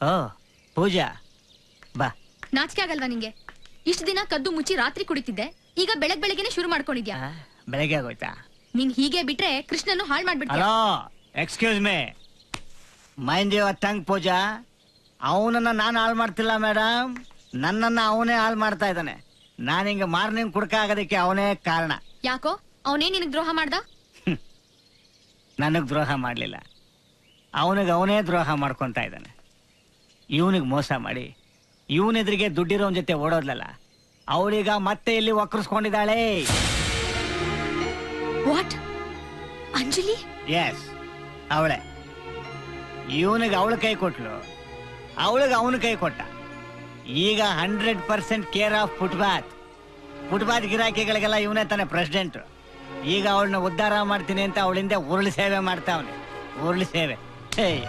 ಓ ಪೂಜಾ ಬಾ. ನಾಚಿಕೆ ಆಗಲ್ವಾ ನಿಂಗೆ? ಇಷ್ಟು ದಿನ ಕದ್ದು ಮುಚ್ಚಿ ರಾತ್ರಿ ಕುಡಿತಿದ್ದೆ. ಈಗ ಬೆಳಗ್ ಬೆಳಗ್ಗೆನೆ ಶುರು ಮಾಡ್ಕೊಂಡಿದ್ಯಾ? ಆ, ಬೆಳಗ್ಗೆ ಆಗೋಯ್ತಾ? ನೀನ್ ಹೀಗೆ ಬಿಟ್ರೆ ಕೃಷ್ಣನು ಹಾಳ್ ಮಾಡ್ಬಿಡ್ತೀಯ? Hello excuse me mind your tongue Pooja. ಅವನನ್ನ ನಾನು ಹಾಳು ಮಾಡ್ತಿಲ್ಲ ಮೇಡಮ್ ನನ್ನನ್ನ ಅವನೇ ಹಾಳು ಮಾಡ್ತಾ ಇದ್ದಾನೆ. ನಾನು ಹಿಂಗೆ ಮಾರ್ನಿಂಗ್ ಕುಡ್ಕ ಆಗೋದಕ್ಕೆ ಅವನೇ ಕಾರಣ. ಯಾಕೋ? ಅವನೇ ನಿನಗ್ ದ್ರೋಹ ಮಾಡ್ದ? ನನಗ್ ದ್ರೋಹ ಮಾಡಲಿಲ್ಲ. ಅವನಿಗೆ ಅವನೇ ದ್ರೋಹ ಮಾಡ್ಕೊಂತ ಇದ್ದಾನೆ. ಇವನಿಗೆ ಮೋಸ ಮಾಡಿ. ಇವನೆದ್ರಿಗೆ ದುಡ್ಡಿರೋನ್ ಜೊತೆ ಓಡೋದ್ಲಲ್ಲ ಅವಳೀಗ ಮತ್ತೆ ಇಲ್ಲಿ ಒಕ್ಕರ್ಸ್ಕೊಂಡಿದ್ದಾಳೆ ವಾಟ್ ಅಂಜಲಿ? ಎಸ್ ಅವಳೆ. ಇವನಿಗೆ ಅವಳ ಕೈ ಕೊಟ್ಲು ಅವಳಿಗೆ ಅವನ ಕೈ ಕೊಟ್ಟ. ಈಗ hundred percent care of footpath footpath ಗಿರಾಕಿಗಳಿಗೆಲ್ಲ ಇವನೇ ತಾನೆ ಪ್ರೆಸಿಡೆಂಟ್ ಈಗ ಅವಳನ್ನ ಉದ್ಧಾರ ಮಾಡ್ತೀನಿ ಅಂತ ಅವಳಿಂದ ಉರುಳು ಸೇವೆ ಮಾಡ್ತಾವನೆ ಉರುಳು ಸೇವೆ. ಹೇ